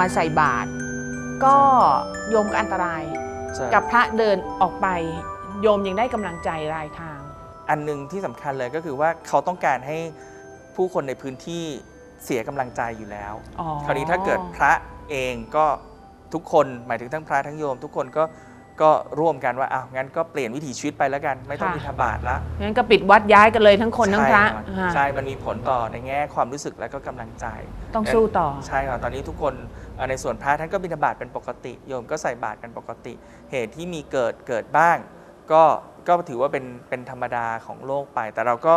โยมมาใส่บาตรก็โยมก็อันตราย ใช่กับพระเดินออกไป โยมยังได้กำลังใจรายทาง อันหนึ่งที่สำคัญเลยก็คือว่าเขาต้องการให้ผู้คนในพื้นที่เสียกำลังใจอยู่แล้ว อ๋อ คราวนี้ถ้าเกิดพระเองก็ทุกคนหมายถึงทั้งพระทั้งโยม ทุกคนก็ก็ร่วมกันว่าอ้าวงั้นก็เปลี่ยนวิถีชีวิตไปแล้วกัน ไม่ต้องค่ะ บิณฑบาตละงั้นก็ปิดวัดย้ายกันเลยทั้งคนทั้งพระใช่ครับฮะใช่มันมีผลต่อในแง่ความรู้สึกและก็กำลังใจ ต้องสู้ต่อ ใช่ครับตอนนี้ทุกคนเอ่อ ในส่วนพระท่านก็บิณฑบาตเป็นปกติ โยมก็ใส่บาตรกันปกติ เหตุที่มีเกิดเกิดบ้าง ก็ก็ถือว่าเป็นเป็นธรรมดาของโลกไป แต่เราก็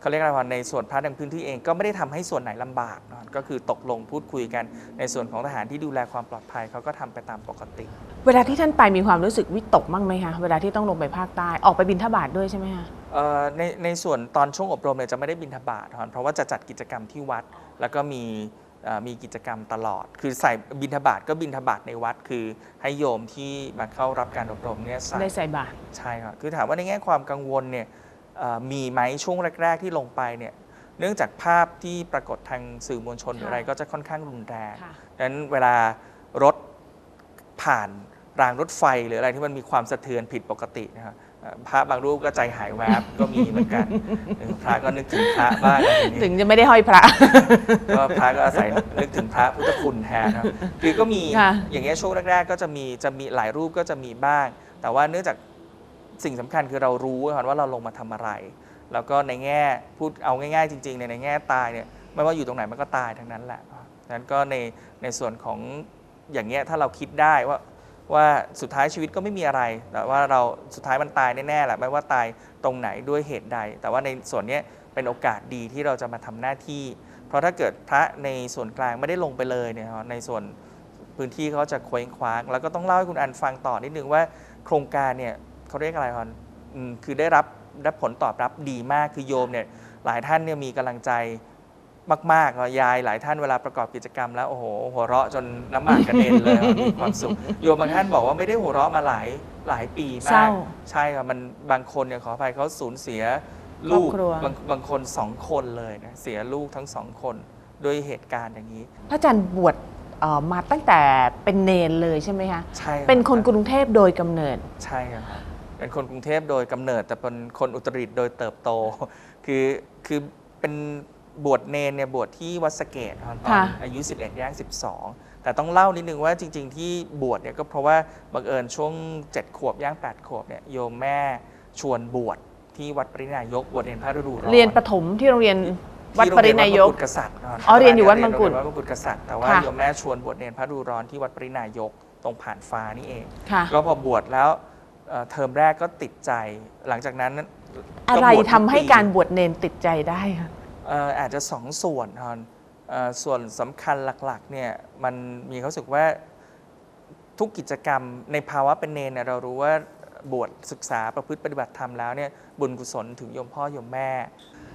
เขาเรียกอะไรว่าในส่วนพระในพื้นที่เองก็ไม่ได้ทำให้ส่วนไหนลำบากนะก็คือตกลงพูดคุยกัน ในส่วนของทหารที่ดูแลความปลอดภัยเขาก็ทำไปตามปกติ เวลาที่ท่านไปมีความรู้สึกวิตกบ้างไหมคะเวลาที่ต้องลงไปภาคใต้ออกไปบินทบาทด้วยใช่ไหมคะเอ่อในในส่วนตอนช่วงอบรมเนี่ยจะไม่ได้บินทบาทครับเพราะว่าจะจัดกิจกรรมที่วัด แล้วก็มีเอ่อ มีกิจกรรมตลอด คือใส่บินทบาทก็บินทบาทในวัด คือให้โยมที่มาเข้ารับการอบรมเนี่ยใส่ได้ใส่บาตรใช่ครับคือถามว่าในแง่ความกังวลเนี่ยเอ่อมีไหมช่วงแรก ๆ ที่ลงไปเนี่ยเนื่องจากภาพที่ปรากฏทางสื่อมวลชนหรืออะไรก็จะค่อนข้างรุนแรงค่ะดังนั้นเวลารถผ่านรางรถไฟหรืออะไรที่มันมีความสะเทือนผิดปกตินะครับเอ่อ พระบางรูปก็ใจหายแวบก็มีเหมือนกันเออพระก็นึกถึงพระบ้างอะไรอย่างนี้ ถึงจะไม่ได้ห้อยพระ ก็พระก็อาศัยนึกถึงพระพุทธคุณแทนนะครับคือก็มีค่ะ อย่างเงี้ยช่วงแรกๆ ก็จะมีจะมีหลายรูปก็จะมีบ้าง แต่ว่าเนื่องจากสิ่งสำคัญคือเรารู้ก่อนว่าเราลงมาทำอะไร แล้วก็ในแง่พูดเอาง่ายๆ จริงๆในยในแง่ตายเนี่ยไม่ว่าอยู่ตรงไหนมันก็ตายทั้งนั้นแหละดังนั้นก็ในในส่วนของอย่างเงี้ยถ้าเราคิดได้ว่า ว่าสุดท้ายชีวิตก็ไม่มีอะไร แต่ว่าเราสุดท้ายมันตายแน่ๆแหละไม่ว่าตายตรงไหนด้วยเหตุใด แต่ว่าในส่วนนี้เป็นโอกาสดีที่เราจะมาทำหน้าที่ เพราะถ้าเกิดพระในส่วนกลางไม่ได้ลงไปเลยเนี่ยครับในส่วนพื้นที่เขาจะเคว้งคว้าง แล้วก็ต้องเล่าให้คุณอันฟังต่อนิดนึงว่าโครงการเนี่ยเขาเรียกอะไรครับคือได้รับได้ผลตอบรับดีมากคือโยมเนี่ยหลายท่านเนี่ยมีกำลังใจ มากๆครับยายหลายท่านเวลาประกอบกิจกรรมแล้วโอ้โหหัวเราะจนน้ำหมากกระเด็นเลยครับมีความสุขโยมบางท่านบอกว่าไม่ได้หัวเราะมาหลายหลายปีเศมาร้า ก ใช่ครับมันบางคนเนี่ยขออภัยเขาสูญเสียลูกครอบครัว บางบางคนสองคนเลยนะเสียลูกทั้งสองคนด้วยเหตุการณ์อย่างนี้ พระอาจารย์บวชเอ่อมาตั้งแต่เป็นเนนเลยใช่ไหมคะ ใช่รับเป็นคนกรุงเทพโดยกำเนิด ใช่ครับ เป็นคนกรุงเทพโดยกำเนิด แต่เป็นคนอุตรดิตถ์โดยเติบโต คือคือเป็น บวชเนนเนี่ยบวชที่วัดสะเกตครับตอนค่ะ อายุ 11ย่าง12 แต่ต้องเล่านิดนึงว่าจริง ๆ ที่บวชเนี่ยก็เพราะว่าบังเอิญช่วง 7 ขวบย่าง 8 ขวบเนี่ยโยมแม่ชวนบวชที่วัดปรินายกบวชเนนพระฤดูร้อน เรียนประถมที่โรงเรียนวัดปรินายกที่โรงเรียนวัดมงกุฎกษัตริย์ครับอ๋อเรียนอยู่วัดมงกุฎเรียนวัดมงกุฎกษัตริย์แต่ว่าค่ะ โยมแม่ชวนบวชเนนพระฤดูร้อนที่วัดปรินายกตรงผ่านฟ้านี่เองค่ะ ก็พอบวชแล้วเอ่อเทอมแรกก็ติดใจ หลังจากนั้นก็อะไรบวชทุทำให้ปีการบวชเนนติดใจได้คะเอ่ออาจจะสองส่วนครับเอ่อส่วนสำคัญหลักๆเนี่ยมันมีเขามรู้สึกว่าทุกกิจกรรมในภาวะเป็นเนรเนี่ยเรารู้ว่าบวชศึกษาประพฤติปฏิบัติธรรมแล้วเนี่ยบุญกุศลถึงโยมพ่อโยมแม่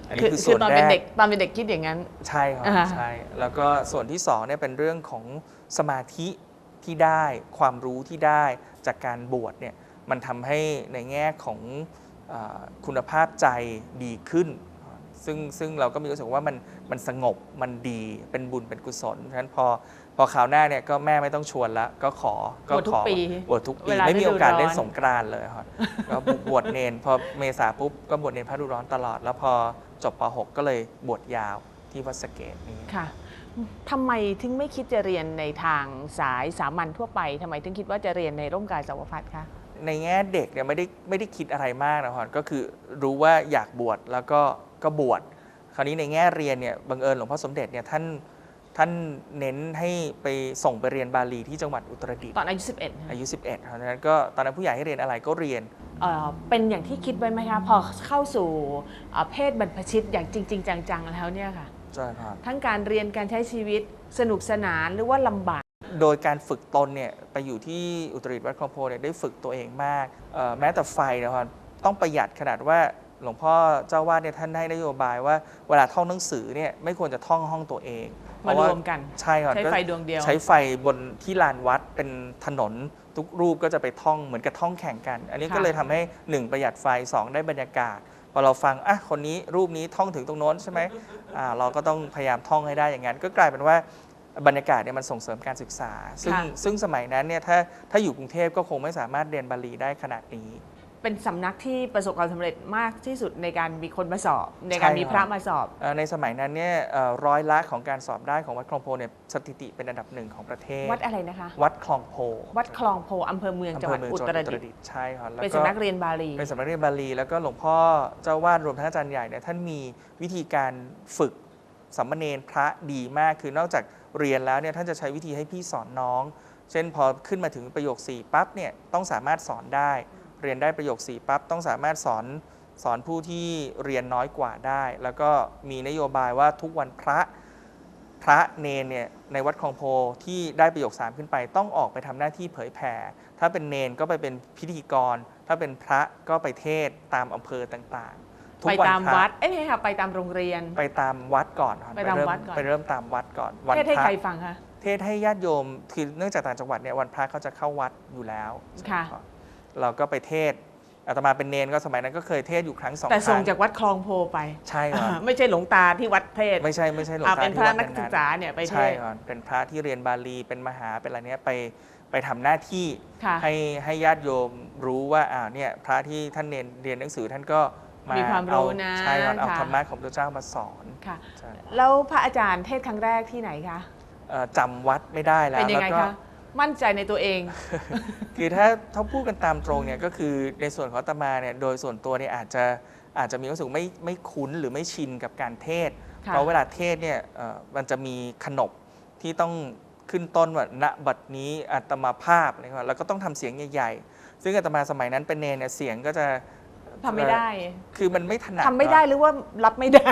อันนี้คือคือคืส่อวนตอนแรเป็นกเด็กตอนเป็นเด็กคิดอย่างนั้น ใช่ครับอ่าใช่แล้วก็ส่วนที่สองเนี่ยเป็นเรื่องของสมาธิที่ได้ความรู้ที่ได้จากการบวชเนี่ยมันทำให้ในแง่ของเออคุณภาพใจดีขึ้น ซึ่งซึ่งเราก็มีรู้สึกว่ามันมันสงบมันดีเป็นบุญเป็นกุศลฉะนั้นพอพอคราวหน้าเนี่ยก็แม่ไม่ต้องชวนละก็ขอก็บวชทุกขอปีบวชทุกปีเวลาไม่มีโอกาสฤดูร้อนเล่นสงกรานต์เลยครับก็บวชเนนพอเมษาปุ๊บก็บวชเนนพระฤดูร้อนตลอด แล้วพอจบป .6 ก็เลยบวชยาวที่วัดสะเกตนี้ค่ะทำไมถึงไม่คิดจะเรียนในทางสายสามัญทั่วไปทำไมถึงคิดว่าจะเรียนในร่มกายสาวพัฒน์คะในแง่เด็กเนี่ยไม่ได้ไม่ได้คิดอะไรมากนะครับก็คือรู้ว่าอยากบวชแล้วก็ ก็บวชคราวนี้ในแง่เรียนเนี่ยบังเอิญหลวงพ่อสมเด็จเนี่ยท่านท่านเน้นให้ไปส่งไปเรียนบาลีที่จังหวัดอุตรดิตถ์ตอนอายุ 11นะอายุ 11เพราะฉะนั้นก็ตอนนั้นผู้ใหญ่ให้เรียนอะไรก็เรียนเอ่อเป็นอย่างที่คิดไว้ไหมคะพอเข้าสู่เอ่อเพศบรรพชิตอย่างจริง ๆ จังๆแล้วเนี่ยค่ะใช่ครับทั้งการเรียนการใช้ชีวิตสนุกสนานหรือว่าลำบาก โดยการฝึกตนเนี่ยไปอยู่ที่อุตรดิตถ์วัดคลองโพเนี่ยได้ฝึกตัวเองมากเอ่อแม้แต่ไฟนะครับต้องประหยัดขนาดว่า หลวงพ่อเจ้าวาดเนี่ยท่านให้นโยบายว่าเวลาท่องหนังสือเนี่ยไม่ควรจะท่องห้องตัวเองเพมารราะว่วมกันใช่ครับใช้ไฟดวงเดียว ใช้ไฟบนที่ลานวัดเป็นถนนทุกรูปก็จะไปท่องเหมือนกับท่องแข่งกัน อันนี้ก็ค่ะเลยทำให้หนึ่งประหยัดไฟสองได้บรรยากาศพอเราฟังอะคนนี้รูปนี้ท่องถึงตรงโน้นใช่ไหมอ่าเราก็ต้องพยายามท่องให้ได้อย่างนั้น ก็กลายเป็นว่าบรรยากาศเนี่ยมันส่งเสริมการศึกษา ซึ่งค่ะซึ่งสมัยนั้นเนี่ยถ้าถ้าอยู่กรุงเทพก็คงไม่สามารถเรียนบาลีได้ขนาดนี้ เป็นสำนักที่ประสบความสำเร็จมากที่สุดในการมีคนมาสอบ ในการใช่มีครับพระมาสอบ เอ่อในสมัยนั้นเนี่ยเอ่อร้อยละของการสอบได้ของวัดคลองโพเนี่ยสถิติเป็นอันดับหนึ่งของประเทศ วัดอะไรนะคะ วัดคลองโพวัดคลองโพอำเภอเมืองจังหวัดอำเภอเมืองอุจังหตวัดรอุตรดิตถ์ดิตถ์ใช่ครับแล้วเป็นก็สำนักเรียนบาลี เป็นสำนักเรียนบาลี แล้วก็หลวงพ่อเจ้าวาดรวมทั้งอาจารย์ใหญ่เนี่ยท่านมีวิธีการฝึกสามเณรพระดีมาก คือนอกจากเรียนแล้วเนี่ยท่านจะใช้วิธีให้พี่สอนน้อง เช่นพอขึ้นมาถึงประโยค4ปั๊บเนี่ยต้องสามารถสอนได้ เรียนได้ประโยค 4 ปั๊บ ต้องสามารถสอนสอนผู้ที่เรียนน้อยกว่าได้ แล้วก็มีนโยบายว่าทุกวันพระพระเนนเนี่ยในวัดคลองโพที่ได้ประโยค 3 ขึ้นไป ต้องออกไปทำหน้าที่เผยแผ่ ถ้าเป็นเนนก็ไปเป็นพิธีกร ถ้าเป็นพระก็ไปเทศน์ตามอำเภอต่างๆ ทุกไปวันตามพระวัดเอ้ยไม่ใช่ค่ะไปตามโรงเรียน ไปตามวัดก่อนครับไปตามเริ่วัดก่อนไปเริ่มตามวัดก่อนวันเทศให้พระใครฟังคะเทศให้ญาติโยมคือเนื่องจากต่างจังหวัดเนี่ยวันพระเขาจะเข้าวัดอยู่แล้วค่ะ เราก็ไปเทศน์อาตมาเป็นเนนก็สมัยนั้นก็เคยเทศน์อยู่ครั้งสองคแต่รั้งส่งจากวัดคลองโพไป ใช่ครับ ไม่ใช่หลวงตาที่วัดเทศไม่ใช่ไม่ใช่หลวงอ่าตาเป็นพที่ระวัดนักศึกษาเนี่ยไปเทใช่ศ ครับเป็นพระที่เรียนบาลีเป็นมหาเป็นอะไรเนี้ยไปไปทำหน้าที่ค่ะให้ให้ญาติโยมรู้ว่าอ่าเนี่ยพระที่ท่านเรียนเรียนหนังสือท่านก็มามีความรู้เอนะใช่ครับเอาค่ะ ธรรมะของพระเจ้ามาสอนค่ะ ใช่ แล้วพระอาจารย์เทศครั้งแรกที่ไหนคะ เอ่อจำวัดไม่ได้แล้วเป็นยังไงแล้วก็คะ มั่นใจในตัวเอง คือถ้าถ้าพูดกันตามตรงเนี่ยก็คือในส่วนของอาตมาเนี่ยโดยส่วนตัวเนี่ยอาจจะอาจจะมีความรู้สึกไม่ไม่คุ้นหรือไม่ชินกับการเทศน์ค่ะเพราะเวลาเทศน์เนี่ยเอ่อมันจะมีขนบที่ต้องขึ้นต้นว่าณบัดนี้อาตมาภาพอะไรเงี้ยแล้วก็ต้องทำเสียงใหญ่ ๆ ซึ่งอาตมาสมัยนั้นเป็นเนรเนี่ยเสียงก็จะ ทำไม่ได้ คือมันไม่ถนัดทำไม่ได้หรือว่ารับไม่ได้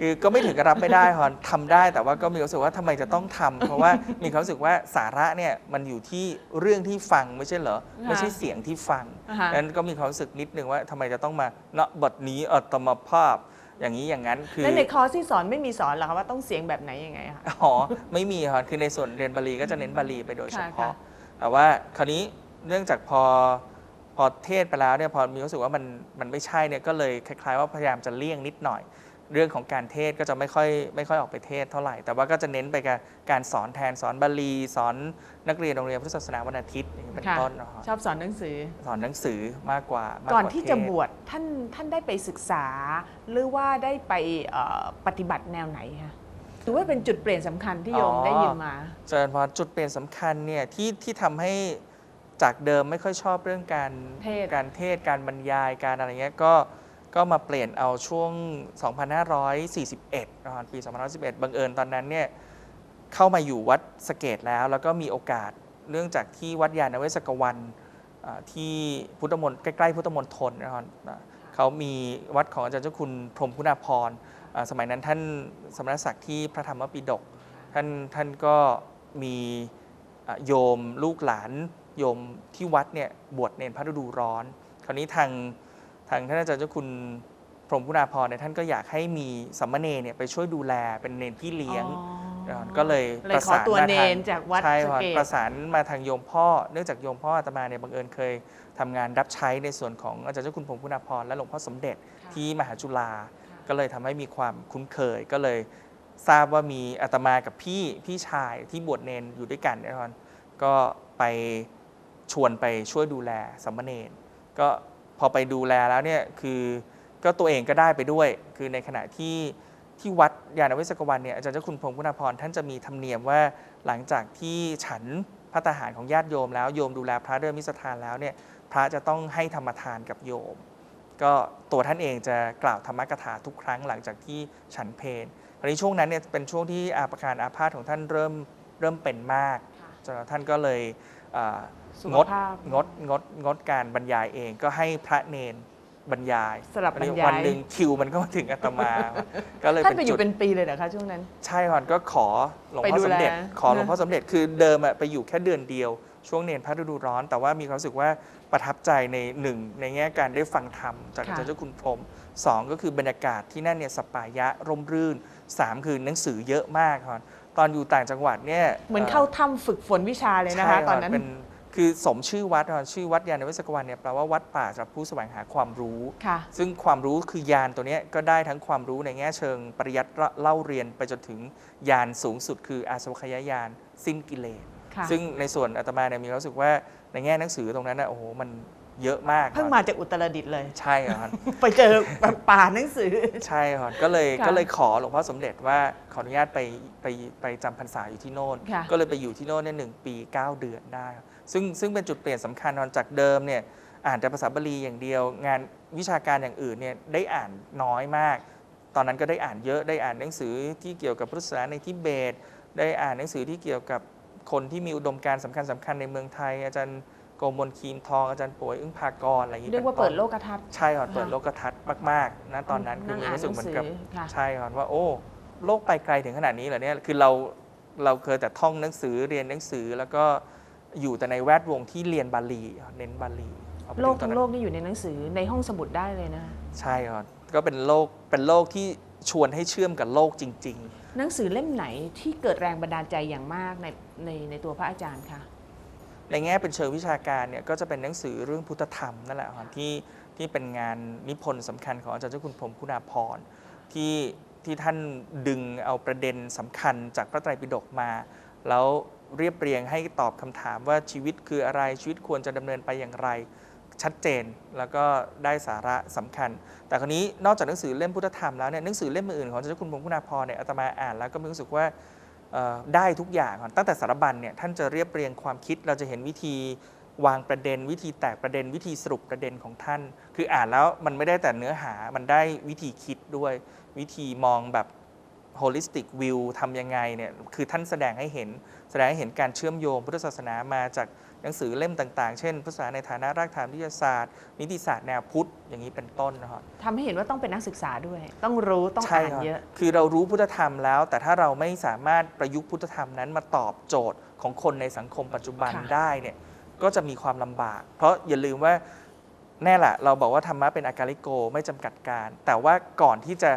คือก็ไม่ถึงกับรับไม่ได้ฮอนทำได้แต่ว่าก็มีความรู้สึกว่าทำไมจะต้องทำเพราะว่ามีความรู้สึกว่าสาระเนี่ยมันอยู่ที่เรื่องที่ฟังไม่ใช่เหรอไม่ใช่เสียงที่ฟังอ่าฮะนั้นก็มีความรู้สึกนิดนึงว่าทำไมจะต้องมาเนาะบทนี้อัตมาภาพอย่างนี้อย่างนั้นคือแล้วในคอร์สที่สอนไม่มีสอนเหรอคะว่าต้องเสียงแบบไหนยังไงคะอ๋อไม่มีครับคือในส่วนเรียนบาลีก็จะเน้นบาลีไปโดยเฉค่ะพาะค่ะแต่ว่าคราวนี้เนื่องจากพอ พอเทศไปแล้วเนี่ยพอมีรู้สึกว่ามันมันไม่ใช่เนี่ยก็เลยคล้ายๆว่าพยายามจะเลี่ยงนิดหน่อย เรื่องของการเทศก็จะไม่ค่อยไม่ค่อยออกไปเทศเท่าไหร่ แต่ว่าก็จะเน้นไปกับการสอนแทนสอนบาลีสอนนักเรียนโรงเรียนพุทธศาสนาวันอาทิตย์อย่างนี้เป็นค่ะต้นนะครับชอบสอนหนังสือ สอนหนังสือมากกว่ามากก่อนว่าที่จะเทศบวชท่านท่านได้ไปศึกษา หรือว่าได้ไปเอ่อปฏิบัติแนวไหนคะหรือว่าเป็นจุดเปลี่ยนสำคัญที่โยมได้ยินมา เจริญพรจุดเปลี่ยนสำคัญเนี่ยที่ที่ทำให้ จากเดิมไม่ค่อยชอบเรื่องการเทศ การเทศการบรรยายการอะไรเงี้ยก็ก็มาเปลี่ยนเอาช่วง 2541ประมาณปี 2511 บังเอิญตอนนั้นเนี่ยเข้ามาอยู่วัดสะเกตแล้ว แล้วก็มีโอกาสเนื่องจากที่วัดยานเวศกวันอ่าที่พุทธมณฑลใกล้ๆพุทธมณฑลนะครับอ่าเขามีวัดของอาจารย์เจ้าคุณพรหมคุณาภรณ์อ่าสมัยนั้นท่านสมณศักดิ์ที่พระธรรมปิฎกท่านท่านก็มีอะโยมลูกหลาน โยมที่วัดเนี่ยบวชเนนพระฤดูร้อน คราวนี้ทางทางท่านอาจารย์เจ้าคุณพรหมคุณาภรณ์เนี่ยท่านก็อยากให้มีสัมมเนรเนี่ยไปช่วยดูแลเป็นเนนที่เลี้ยงอ๋อก็เลยเลยประขอสานตัวมาเนทางนจากวัดใช่สะครับเกตประสานมาทางโยมพ่อ เนื่องจากโยมพ่ออาตมาเนี่ยบังเอิญเคยทำงานรับใช้ในส่วนของอาจารย์เจ้าคุณพรหมคุณาภรณ์และหลวงพ่อสมเด็จที่มหาจุฬาก็เลยทำให้มีความคุ้นเคยก็เลยทราบว่ามีอาตมากับพี่พี่ชายที่บวชเนนอยู่ด้วยกันนะครับก็ไป ชวนไปช่วยดูแลสามเณรก็พอไปดูแลแล้วเนี่ยคือก็ตัวเองก็ได้ไปด้วย คือในขณะที่ที่วัดยานเวศกวันเนี่ยอาจารย์เจ้าคุณพรหมคุณาภรณ์ท่านจะมีธรรมเนียมว่าหลังจากที่ฉันพระตาหารของญาติโยมแล้วโยมดูแลพระเริ่มมิสทานแล้วเนี่ยพระจะต้องให้ธรรมทานกับโยม ก็ตัวท่านเองจะกล่าวธรรมกถาทุกครั้งหลังจากที่ฉันเพลคราวนี้ช่วงนั้นเนี่ยเป็นช่วงที่อาการอาพาธของท่านเริ่มเริ่มเป็นมากจนท่านก็เลย อ่าสุงขดภาพ งดงดงดการบรรยายเองก็ให้พระเนนบรรยายสลับบรรยาย วันหนึ่งคิวมันก็มาถึงอาตมา ก็เลยท่านเป็นไปอจุยู่ดเป็นปีเลยเหรอคะช่วงนั้น ใช่ก่อนก็ขอหลวงไปพ่อดูสมเด็จแลขอหลวงพ่อสมเด็จคือเดิมอะไปอยู่แค่เดือนเดียว ช่วงเนนพระฤดูร้อน แต่ว่ามีความรู้สึกว่าประทับใจในหนึ่งในแง่การได้ฟังธรรมจากอาจารย์เจ้าคุณพรหมสองก็คือบรรยากาศที่นั่นเนี่ยสปายะร่มรื่นสามคือหนังสือเยอะมากครับตอนอยู่ต่างจังหวัดเนี่ยเหมือนเข้าถ้ำฝึกฝนวิชาเลยนะคะ ใช่ตอนนั้น เป็น คือสมชื่อวัดอะชื่อวัดยานวิศกวันเนี่ยแปลว่าวัดป่าสำหรับผู้แสวงหาความรู้ ค่ะ ซึ่งความรู้คือยานตัวเนี้ยก็ได้ทั้งความรู้ในแง่เชิงปริยัติเล่าเรียนไปจนถึงยานสูงสุด คืออาสวัคยายานสิ้นกิเลส ค่ะ ซึ่งในส่วนอาตมาเนี่ยมีความรู้สึกว่าในแง่หนังสือตรงนั้นนะโอ้โหมัน เยอะมากเพิ่งมาจากอุตรดิตถ์เลย ใช่ครับ ไปเจอป่าหนังสือ ใช่ครับก็เลยค่ะก็เลยขอหลวงพ่อสมเด็จว่าขออนุญาตไปไปไปจำพรรษาอยู่ที่โน่นค่ะก็เลยไปอยู่ที่โน่นเนี่ยหนึ่งปี 9 เดือนได้ครับซึ่งซึ่งเป็นจุดเปลี่ยนสำคัญตอนจากเดิมเนี่ยอ่านแต่ภาษาบาลีอย่างเดียว งานวิชาการอย่างอื่นเนี่ยได้อ่านน้อยมาก ตอนนั้นก็ได้อ่านเยอะได้อ่านหนังสือที่เกี่ยวกับพุทธศาสนาในทิเบต ได้อ่านหนังสือที่เกี่ยวกับคนที่มีอุดมการณ์สำคัญสำคัญในเมืองไทย อาจารย์ โกมลคีนทองอาจารย์ป่วยอึ้งภากรอะไรอย่างนี้เรียกว่าต้นเปิดโลกทัศน์ใช่ครับเปิดค่ะโลกทัศน์มากๆนะตอนนั้นคือมีนั่งอ่านรู้สึกเหมือนกับหนังสือค่ะใช่ครับว่าโอ้โลกไปไกลถึงขนาดนี้เหรอเนี่ยคือเราเราเคยแต่ท่องหนังสือเรียนหนังสือแล้วก็อยู่แต่ในแวดวงที่เรียนบาลีเน้นบาลีพอไปโลกถึทั้งตอนนั้นโลกนี่อยู่ในหนังสือในห้องสมุดได้เลยนะ ใช่ครับก็เป็นโลกเป็นโลกที่ชวนให้เชื่อมกับโลกจริงหนังสือเล่มไหนที่เกิดแรงบันดาลใจอย่างมากในในในตัวพระอาจารย์คะๆ ในแง่เป็นเชิงวิชาการเนี่ยก็จะเป็นหนังสือเรื่องพุทธธรรมนั่นแหละครับที่ที่เป็นงานนิพนธ์สำคัญของอาจารย์เจ้าคุณพรมคุณาภรที่ที่ท่านดึงเอาประเด็นสำคัญจากพระไตรปิฎกมา แล้วเรียบเรียงให้ตอบคำถามว่าชีวิตคืออะไรชีวิตควรจะดำเนินไปอย่างไรชัดเจนแล้วก็ได้สาระสำคัญ แต่คราวนี้นอกจากหนังสือเล่มพุทธธรรมแล้วเนี่ยหนังสือเล่มอื่นของอาจารย์เจ้าคุณพรมคุณาภรเนี่ยอาตมาอ่านแล้วก็มีรู้สึกว่า ได้ทุกอย่างตั้งแต่สารบัญเนี่ยท่านจะเรียบเรียงความคิดเราจะเห็นวิธีวางประเด็น วิธีแตกประเด็นวิธีสรุปประเด็นของท่าน คืออ่านแล้วมันไม่ได้แต่เนื้อหามันได้วิธีคิดด้วย วิธีมองแบบ holistic view ทำยังไงเนี่ยคือท่านแสดงให้เห็น แสดงให้เห็นการเชื่อมโยงพุทธศาสนามาจาก หนังสือเล่มต่างๆ เช่นพุทธศาสนาในฐานะรากฐานวิทยาศาสตร์ นิติศาสตร์แนวพุทธอย่างนี้เป็นต้นนะครับทำให้เห็นว่าต้องเป็นนักศึกษาด้วย ต้องรู้ต้องใช่อ่านครับเยอะ คือเรารู้พุทธธรรมแล้ว แต่ถ้าเราไม่สามารถประยุกต์พุทธธรรมนั้นมาตอบโจทย์ของคนในสังคมปัจจุบันค่ะได้เนี่ยก็จะมีความลำบาก เพราะอย่าลืมว่าแน่แหละเราบอกว่าธรรมะเป็นอาการิโกไม่จำกัดการ แต่ว่าก่อนที่จะ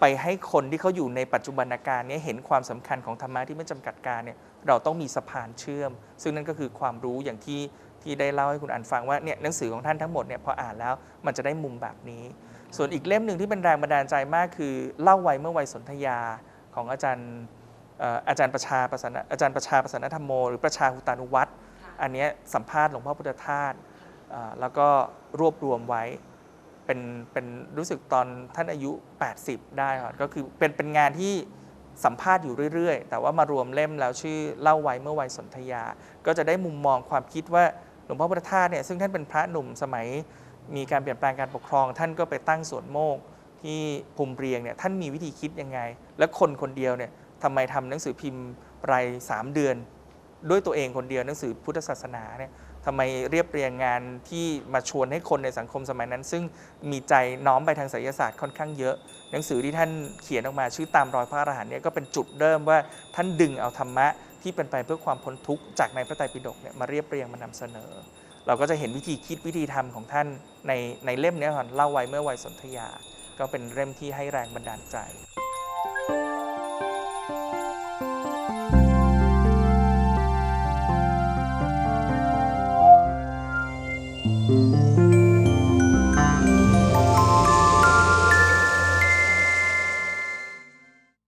ไปให้คนที่เขาอยู่ในปัจจุบันการเนี้เห็นความสำคัญของธรรมะที่ไม่จำกัดการเนี่ย เราต้องมีสะพานเชื่อม ซึ่งนั่นก็คือความรู้อย่างที่ที่ได้เล่าให้คุณอันฟังว่าเนี่ยหนังสือของท่านทั้งหมดเนี่ยพออ่านแล้วมันจะได้มุมแบบนี้ ส่วนอีกเล่มหนึ่งที่เป็นแรงบันดาลใจมากคือเล่าไว้เมื่อวัยสนธยาของอาจารย์อาจารย์ประชาประสานอาจารย์ประชาประสานธรรมโม หรือประชาหุตานุวัตรอันนี้สัมภาษณ์หลวงพ่อพุทธทาสแล้วก็รวบรวมไว้เป็นเป็นรู้สึกตอนท่านอายุ 80 ได้ก็คือเป็นเป็นงานที่ สัมภาษณ์อยู่เรื่อย ๆ แต่ว่ามารวมเล่มแล้วชื่อเล่าไว้เมื่อวัยสนธยา ก็จะได้มุมมองความคิดว่าหลวงพ่อพุทธทาสเนี่ยซึ่งท่านเป็นพระหนุ่มสมัย มีการเปลี่ยนแปลงการปกครอง ท่านก็ไปตั้งสวนโมกที่ภูมิเรียงเนี่ยท่านมีวิธีคิดยังไง และคนคนเดียวเนี่ยทำไมทำหนังสือพิมพ์รายสามเดือน ด้วยตัวเองคนเดียวหนังสือพุทธศาสนาเนี่ย ทำไมเรียบเรียงงานที่มาชวนให้คนในสังคมสมัยนั้น ซึ่งมีใจน้อมไปทางไสยศาสตร์ค่อนข้างเยอะ หนังสือที่ท่านเขียนออกมาชื่อตามรอยพระอรหันต์เนี่ยก็เป็นจุดเริ่มว่าท่านดึงเอาธรรมะที่เป็นไปเพื่อความพ้นทุกข์จากในพระไตรปิฎกเนี่ยมาเรียบเรียงมานำเสนอ เราก็จะเห็นวิธีคิดวิธีทำของท่านในในเล่มนี้ก่อนเล่าไว้เมื่อวัยสนธยา ก็เป็นเล่มที่ให้แรงบันดาลใจ